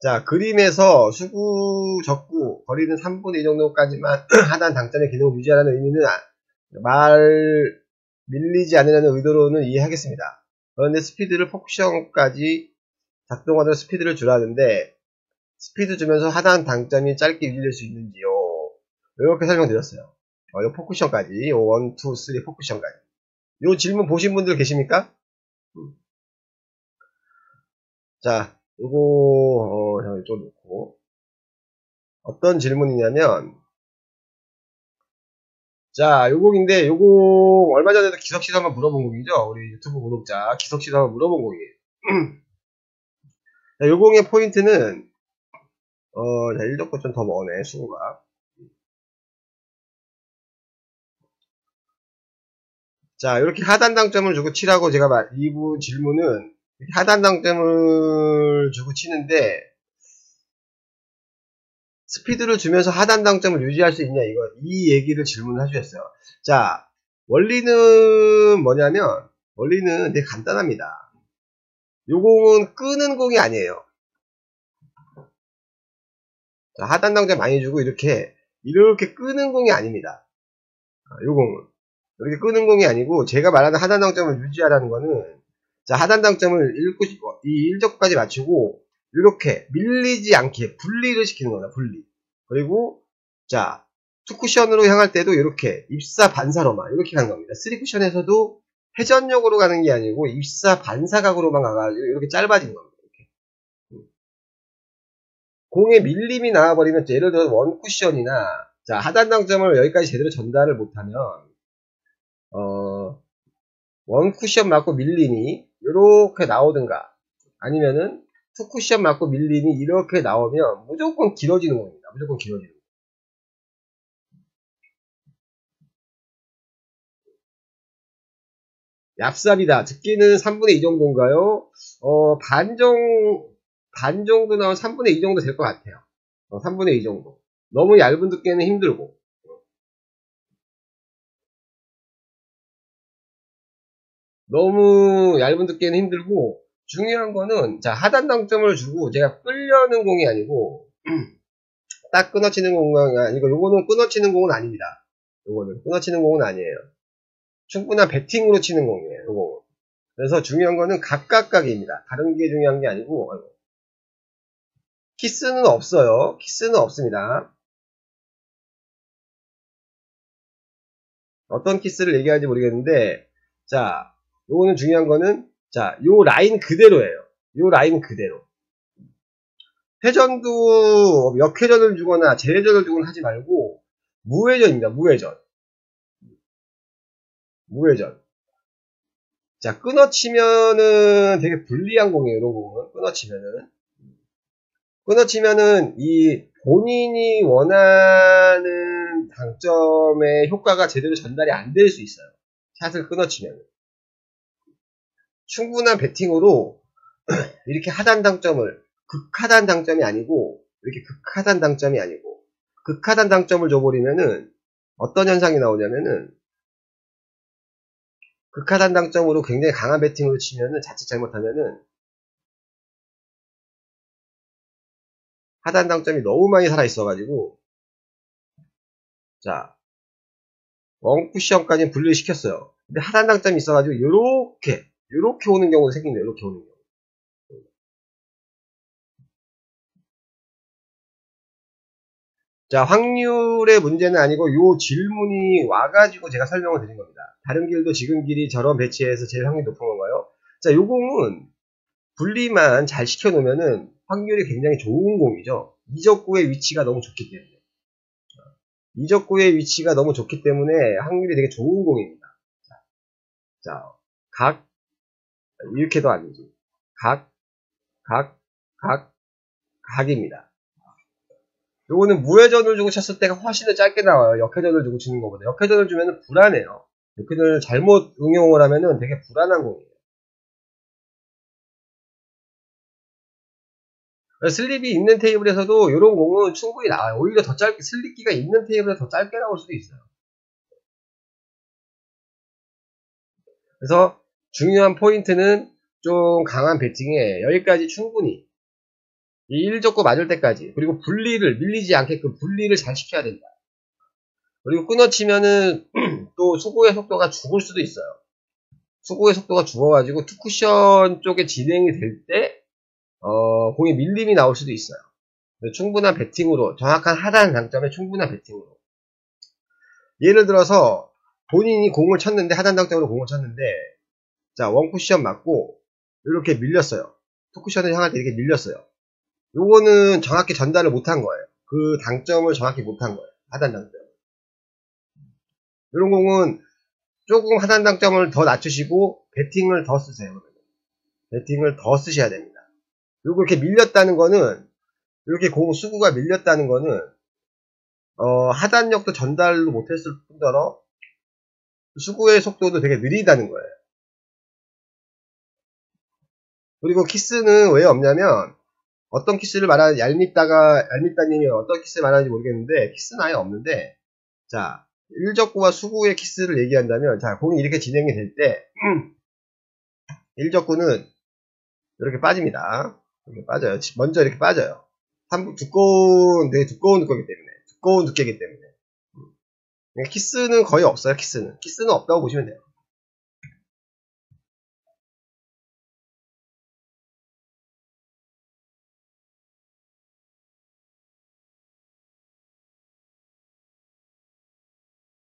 자, 그림에서 수구, 적구, 거리는 3분의 2 정도까지만 하단 당점의 기능을 유지하라는 의미는 아, 말, 밀리지 않으려는 의도로는 이해하겠습니다. 그런데 스피드를 포크션까지 작동하는 스피드를 주라는데, 스피드 주면서 하단 당점이 짧게 유지될 수 있는지요? 이렇게 설명드렸어요. 어, 이 포크션까지, 이 1, 2, 3 포크션까지. 이 질문 보신 분들 계십니까? 음. 자, 요거, 어, 좀 놓고. 어떤 질문이냐면, 자, 요 곡인데, 요거, 얼마 전에도 기석 씨도 한번 물어본 곡이죠? 우리 유튜브 구독자, 기석 씨도 한번 물어본 곡이에요. 자, 요 곡의 포인트는, 어, 자, 1덕고 좀더 머네, 수고가. 자, 이렇게 하단 당점을 주고 치라고 제가 말, 이부 질문은 하단 당점을 주고 치는데 스피드를 주면서 하단 당점을 유지할 수 있냐 이거 이 얘기를 질문을 해주셨어요. 자, 원리는 뭐냐면 원리는 되게 간단합니다. 요 공은 끄는 공이 아니에요. 자, 하단 당점 많이 주고 이렇게 이렇게 끄는 공이 아닙니다. 요 공은 이렇게 끄는 공이 아니고 제가 말하는 하단 당점을 유지하라는 거는 자 하단 당점을 1구, 이 1적까지 맞추고 이렇게 밀리지 않게 분리를 시키는 거다 분리. 그리고 자 투쿠션으로 향할 때도 이렇게 입사 반사로만 이렇게 가는 겁니다. 3쿠션에서도 회전력으로 가는 게 아니고 입사 반사각으로만 가가지고 이렇게 짧아진 겁니다 이렇게. 공에 밀림이 나와버리면 예를 들어 원 쿠션이나 자 하단 당점을 여기까지 제대로 전달을 못하면 어, 원 쿠션 맞고 밀림이 이렇게 나오든가 아니면은 투 쿠션 맞고 밀림이 이렇게 나오면 무조건 길어지는 겁니다. 무조건 길어지는 겁니다. 얍삽이다. 듣기는 3분의 2 정도인가요? 어, 반 정, 반 정도 나오면 3분의 2 정도 될 것 같아요. 어, 3분의 2 정도. 너무 얇은 두께는 힘들고. 너무 얇은 두께는 힘들고 중요한 거는 자 하단 당점을 주고 제가 끌려는 공이 아니고 딱 끊어치는 공이 아니고 요거는 끊어치는 공은 아닙니다. 요거는 끊어치는 공은 아니에요. 충분한 배팅으로 치는 공이에요. 요거. 그래서 중요한 거는 각각각입니다. 다른 게 중요한 게 아니고 키스는 없어요. 키스는 없습니다. 어떤 키스를 얘기하는지 모르겠는데 자 요거는 중요한 거는 자, 요 라인 그대로예요. 요 라인 그대로. 회전도 역회전을 주거나 재회전을 주거나 하지 말고 무회전입니다. 무회전. 무회전. 자, 끊어치면은 되게 불리한 공이에요. 이런 공은. 끊어치면은. 끊어치면은 이 본인이 원하는 당점의 효과가 제대로 전달이 안 될 수 있어요. 샷을 끊어치면은. 충분한 배팅으로 이렇게 하단 당점을 극하단 당점이 아니고 이렇게 극하단 당점이 아니고 극하단 당점을 줘버리면은 어떤 현상이 나오냐면은 극하단 당점으로 굉장히 강한 배팅으로 치면은 자칫 잘못하면은 하단 당점이 너무 많이 살아있어가지고 자 원쿠션까지 분리시켰어요. 근데 하단 당점이 있어가지고 이렇게 이렇게 오는 경우도 생긴다. 이렇게 오는 경우. 자, 확률의 문제는 아니고 요 질문이 와가지고 제가 설명을 드린 겁니다. 다른 길도 지금 길이 저런 배치해서 제일 확률이 높은 건가요? 자, 요 공은 분리만 잘 시켜놓으면은 확률이 굉장히 좋은 공이죠. 이적구의 위치가 너무 좋기 때문에. 이적구의 위치가 너무 좋기 때문에 확률이 되게 좋은 공입니다. 자, 자 각, 이렇게도 아니지. 각, 각, 각, 각입니다. 요거는 무회전을 주고 쳤을 때가 훨씬 더 짧게 나와요. 역회전을 주고 치는 것보다. 역회전을 주면 불안해요. 역회전을 잘못 응용을 하면 되게 불안한 공이에요. 슬립이 있는 테이블에서도 이런 공은 충분히 나와요. 오히려 더 짧게, 슬립기가 있는 테이블에 더 짧게 나올 수도 있어요. 그래서 중요한 포인트는 좀 강한 배팅에 여기까지 충분히 이 1적구 맞을 때까지 그리고 분리를 밀리지 않게끔 분리를 잘 시켜야 된다. 그리고 끊어치면은 또 수고의 속도가 죽을 수도 있어요. 수고의 속도가 죽어가지고 투쿠션 쪽에 진행이 될 때, 어, 공의 밀림이 나올 수도 있어요. 충분한 배팅으로, 정확한 하단 당점에 충분한 배팅으로. 예를 들어서, 본인이 공을 쳤는데, 하단 당점으로 공을 쳤는데, 자, 원쿠션 맞고, 이렇게 밀렸어요. 투쿠션을 향할 때 이렇게 밀렸어요. 요거는 정확히 전달을 못한 거예요. 그 당점을 정확히 못한 거예요. 하단 당점. 이런 공은 조금 하단 당점을 더 낮추시고 배팅을 더 쓰세요. 배팅을 더 쓰셔야 됩니다. 그리고 이렇게 밀렸다는 거는 이렇게 공 수구가 밀렸다는 거는 어, 하단력도 전달로 못했을 뿐더러 수구의 속도도 되게 느리다는 거예요. 그리고 키스는 왜 없냐면 어떤 키스를 말하는 얄밉다가 얄밉다님이 어떤 키스를 말하는지 모르겠는데 키스는 아예 없는데 자 1적구와 수구의 키스를 얘기한다면, 자, 공이 이렇게 진행이 될 때, 1적구는 이렇게 빠집니다. 이렇게 빠져요. 먼저 이렇게 빠져요. 한, 두꺼운, 되게 두꺼운 두께이기 때문에. 두꺼운 두께이기 때문에. 음. 키스는 거의 없어요, 키스는. 키스는 없다고 보시면 돼요.